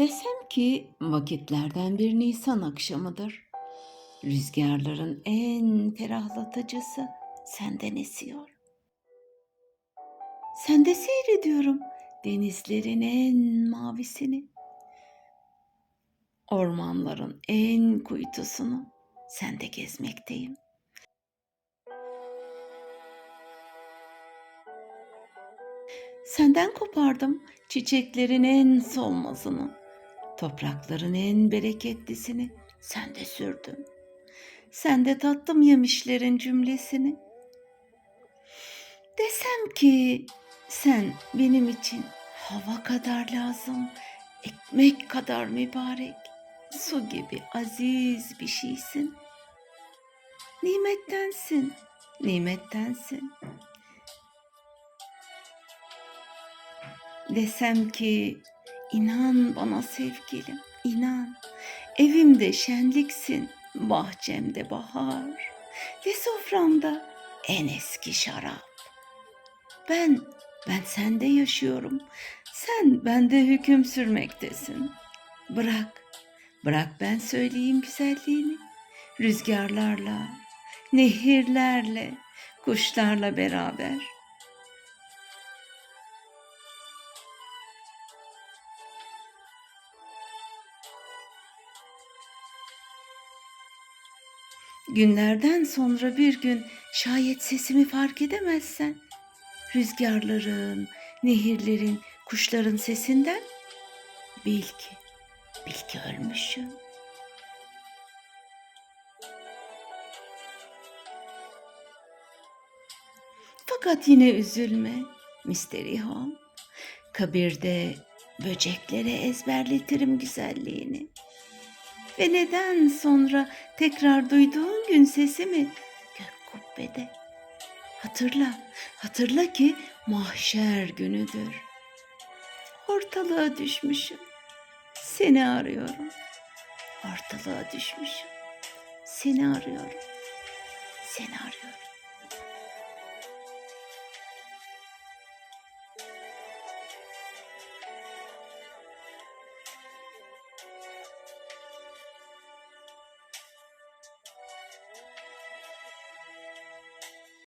Desem ki vakitlerden bir Nisan akşamıdır. Rüzgarların en ferahlatıcısı senden esiyor. Sende seyrediyorum denizlerin en mavisini. Ormanların en kuytusunu sende gezmekteyim. Senden kopardım çiçeklerin en solmazını, toprakların en bereketlisini sende sürdüm. Sende tattım yemişlerin cümlesini. Desem ki sen benim için hava kadar lazım, ekmek kadar mübarek, su gibi aziz bir şeysin. Nimettensin, nimettensin. Desem ki inan bana sevgilim, inan. Evimde şenliksin, bahçemde bahar ve soframda en eski şarap. Ben, ben sende yaşıyorum. Sen bende hüküm sürmektesin. Bırak, bırak ben söyleyeyim güzelliğini. Rüzgarlarla, nehirlerle, kuşlarla beraber. Günlerden sonra bir gün şayet sesimi fark edemezsen, rüzgarların, nehirlerin, kuşların sesinden bil ki, bil ki ölmüşüm. Fakat yine üzülme, Misterion. Kabirde böceklere ezberletirim güzelliğini. Ve neden sonra tekrar duyduğun gün sesimi gök kubbede. Hatırla, hatırla ki mahşer günüdür. Ortalığa düşmüşüm. Seni arıyorum. Ortalığa düşmüşüm. Seni arıyorum. Seni arıyorum.